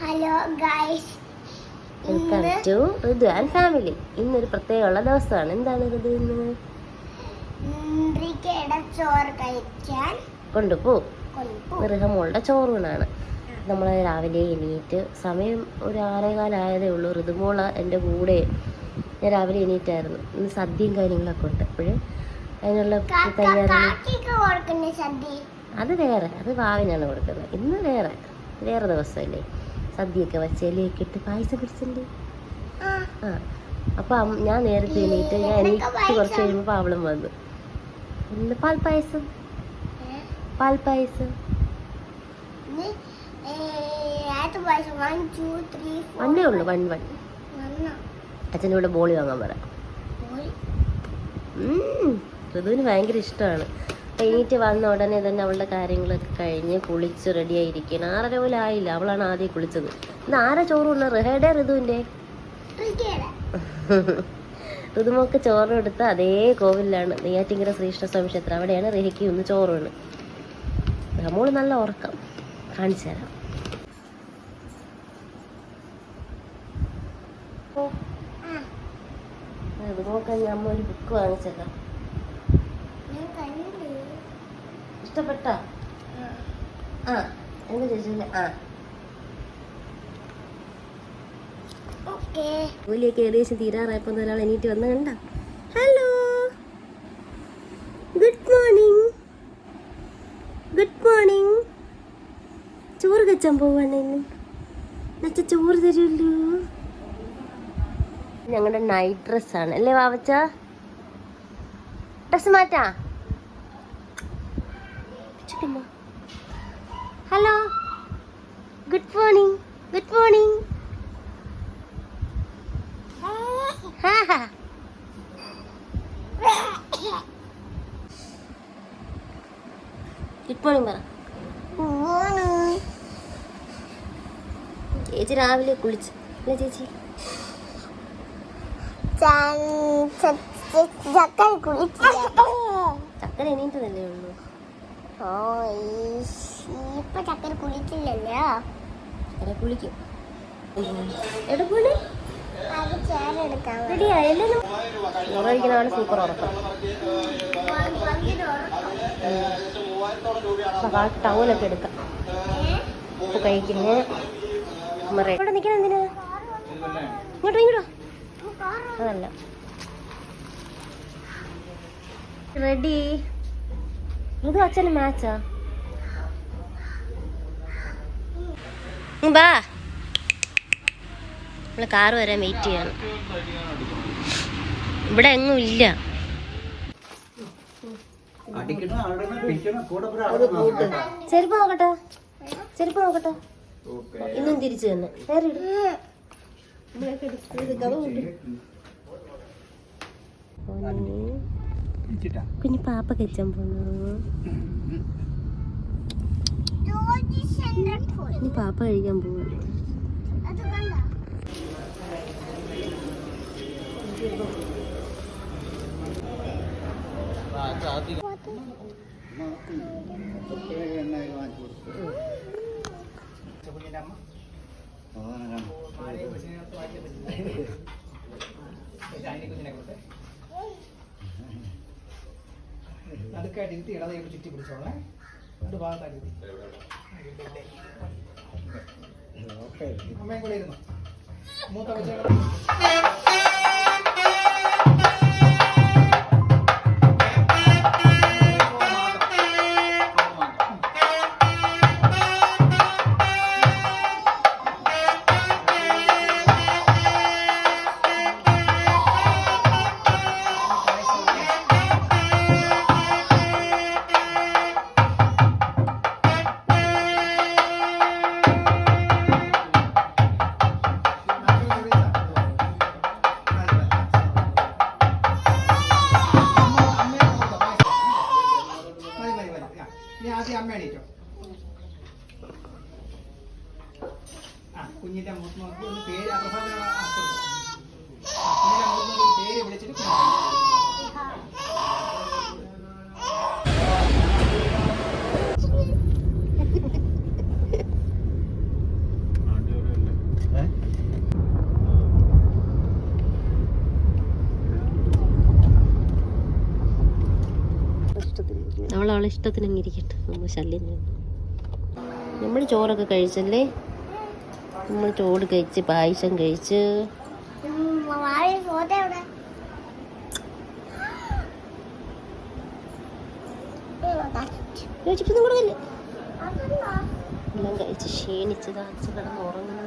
Hello guys welcome to Ritu and family ഇന്നൊരു പ്രത്യേകമുള്ള ദിവസമാണ്. എന്താണ് ഋതു ഇന്ന്? ചോറ് കഴിക്കാൻ കൊണ്ടുപോ. കൊണ്ടുപോകും ഋഹമോളുടെ ചോറൂണാണ് നമ്മൾ രാവിലെ എണീറ്റ് സമയം ഒരു ആറേകാലായതേ ഉള്ളൂ. ഋതുമോൾ എന്റെ കൂടെ. ഞാൻ രാവിലെ എണീറ്റായിരുന്നു. ഇന്ന് സദ്യയും കാര്യങ്ങളൊക്കെ ഉണ്ട് അപ്പോഴും അതിനുള്ള തയ്യാറാണ് അത് വേറെ. അത് വാവിനാണ് കൊടുക്കുന്നത്. ഇന്ന് വേറെ. വേറെ ദിവസമല്ലേ? സദ്യയൊക്കെ വെച്ച് ഇലയൊക്കെ ഇട്ട് പായസം കുടിച്ചിട്ടുണ്ട് ആ, അപ്പം ഞാൻ നേരത്തെ എണീറ്റ് ഞാൻ എണീറ്റ് കുറച്ച് കഴിയുമ്പോൾ പാവളം വന്നു. ഇന്ന് പാൽപ്പായസം? പാൽപ്പായസം. വണ്ണേ ഉള്ളൂ വൺ വൺ. കൂടെ ബോളി വാങ്ങാൻ പറ. ഋതുവിന് ഭയങ്കര ഇഷ്ടമാണ്. എണീറ്റ് വന്ന ഉടനെ തന്നെ അവളുടെ കാര്യങ്ങളൊക്കെ കഴിഞ്ഞ് കുളിച്ച് റെഡി ആയിരിക്കണം ആറര പോലെ ആയില്ല. അവളാണ് ആദ്യം കുളിച്ചത്. ഇന്ന് ആരാ ചോറ് കൊണ്ട് റിഹയുടെ ഋതുവിന്റെ ഋതുമൊക്കെ ചോറ് കൊടുത്ത അതേ കോവിലാണ്. നെയ്യാറ്റിങ്കര ശ്രീകൃഷ്ണസ്വാമി ക്ഷേത്രം. അവിടെയാണ് റിഹയ്ക്ക് ഒന്ന് ചോറ് നമ്മൾ നല്ല ഉറക്കം. കാണിച്ചു തരാം. ഋതുമൊക്കെ അമ്മ ഒരു ബുക്ക് വാങ്ങിച്ചേക്കാം ഞാൻ കണ്ടു ഇഷ്ടപ്പെട്ട? ആ, എന്താ ചോദിച്ചില്ല ആ. ജോലിയൊക്കെ ഏകദേശം തീരാറായപ്പോൾ ഒരാൾ എണീറ്റ് വന്ന് കണ്ട? Hello. Good morning good morning ചോറ് കച്ചാൻ പോവാണ് ഇന്ന്. ചോറ് തരുമല്ലോ. ഞങ്ങളുടെ നൈറ്റ് ഡ്രസ്സാണ് അല്ലേ വാവച്ച? Dress മാറ്റാ. Hello good morning good morning good morning പറ ചേച്ചി രാവിലെ കുളിച്ച്. അല്ലേ ചേച്ചി? ചക്കര കുളിച്ച് ചക്കര എണീറ്റതല്ലേ ഉള്ളൂ. ഓ ഇപ്പൊ ചക്കൻ കുളിച്ചില്ലല്ലോ ചക്കര കുളിക്കും. ആയല്ലേ ഉറങ്ങിക്കുന്നതാണ് സൂപ്പർ ഉറക്കം. ടൗലൊക്കെ എടുക്കാം. ഉപ്പ് കഴിക്കുന്നു. ഇവിടെ നിൽക്കണം എന്തിനാ? ഇങ്ങോട്ടോ ഇങ്ങോട്ടോ അതല്ല. റെഡി. ഇത് അച്ഛന് മാച്ചാ ബാ നമ്മൾ കാറ് വരാൻ വെയിറ്റ് ചെയ്യണം ഇവിടെ എങ്ങും ഇല്ല. ചെരുപ്പ് നോക്കട്ടെ ചെരുപ്പ് നോക്കട്ടെ ഇന്നും തിരിച്ചു തന്നെ വേറെ ഇട്. കുഞ്ഞു പാപ്പ കച്ചാൻ പോന്നു. ഇനി പാപ്പ കഴിക്കാൻ പോവാ. അത് കണ്ടോ കുട്ടികളെ എണ്ണയിൽ ഓ കൊടുത്തു. നടുക്കായിട്ട് ഇരുത്തി ഇടത് ചുറ്റി പിടിച്ചോളേ രണ്ട് ഭാഗത്തായിട്ട് ഇരുത്തി. അമ്മയും കൂടെ ഇരുന്നു? മൂത്ത വെച്ചാൽ ആദ്യം അമ്മ എണീറ്റോ ആ കുഞ്ഞിന്റെ മുഖത്ത് നോക്കി ഒന്ന് പേര് മുഖത്ത് പേര് വിളിച്ചിട്ട് കുഞ്ഞിനെ. ആളെ ഇഷ്ടത്തിന് അങ്ങ് ഇരിക്കട്ടെ നമ്മൾ ശല്യം ചെയ്യണ്ട. നമ്മൾ ചോറൊക്കെ കഴിച്ചല്ലേ? നമ്മൾ ചോറ് കഴിച്ച് പായസം കഴിച്ച്. കൊടുക്കല്ലേ? അതല്ല എല്ലാം കഴിച്ച് ക്ഷീണിച്ച് താച്ച് കിടന്ന് ഉറങ്ങുന്നു.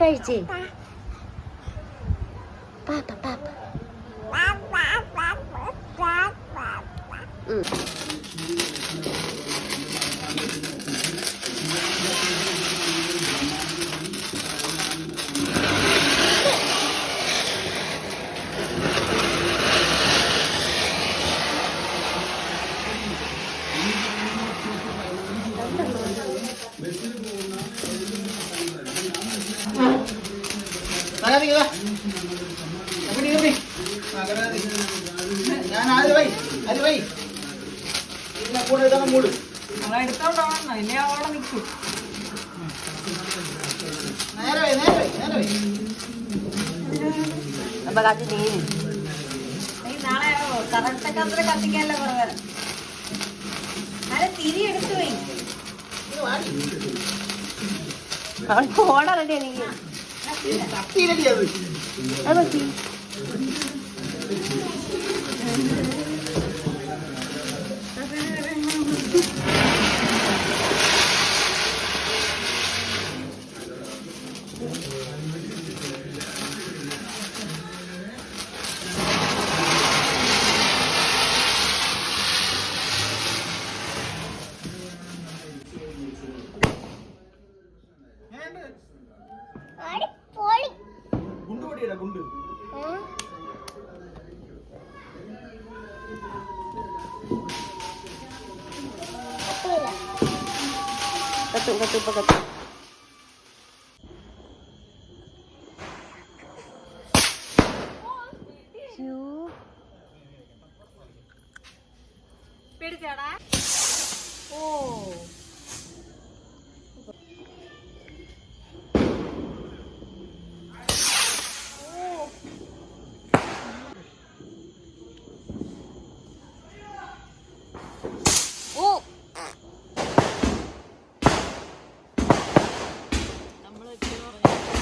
പാപ്പയല്ലേ കഴിച്ചേ പാപ്പ நகராதீங்களா எப்படி எப்படி நகராதீங்க நான் அது வை அது வை. இல்லை கூட இதான மூடு. நல்லா எடுத்தோம்டா நான் இல்லையா ஓட நிற்கு நேரம் வை நேரம் வை ரெடியா நீங்கள் അവൾക്ക് ഓടാൻ റെഡി എനിക്ക് gato, gato pa.